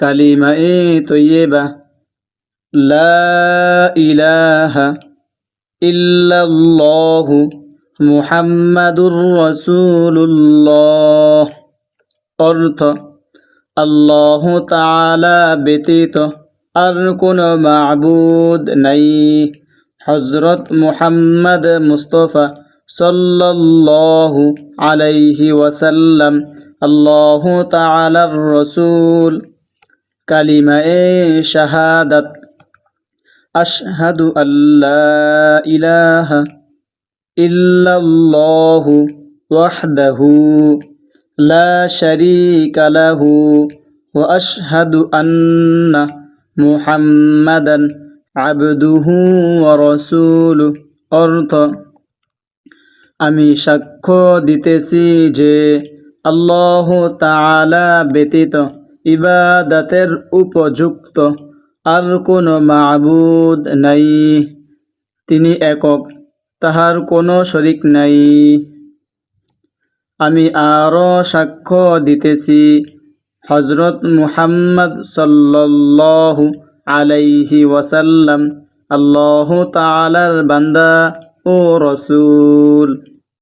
কালিমায়ে তৈয়বা লা ইলাহা ইল্লাল্লাহু মুহাম্মাদুর রাসূলুল্লাহ অর্থ আল্লাহ তাআলা ব্যতীত আর কোনো মাবুদ নাই হজরত মুহাম্মদ মুস্তফা সাল্লাল্লাহু আলাইহি ওয়াসাল্লাম আল্লাহ তাআলার রসুল কালিমায়ে শাহাদাত আশহাদু আল্লা ইলাহা ইল্লাল্লাহু ওয়াহদাহু লা শারীকা লাহু ওয়া আশহাদু আন্না মুহাম্মাদান আবদুহু ওয়া রাসূলুহু অর্থ, আমি সাক্ষ্য দিতেছি যে আল্লাহ তাআলা ব্যতীত ইবাদতের উপযুক্ত। আর কোনো মাবুদ নাই। তিনি একক, তাহার কোনো শরিক নাই। আমি আরও সাক্ষ্য দিতেছি হজরত মুহাম্মদ সাল্লাল্লাহু আলাইহি ওয়াসাল্লাম, আল্লাহ তালার বান্দা ও রসুল।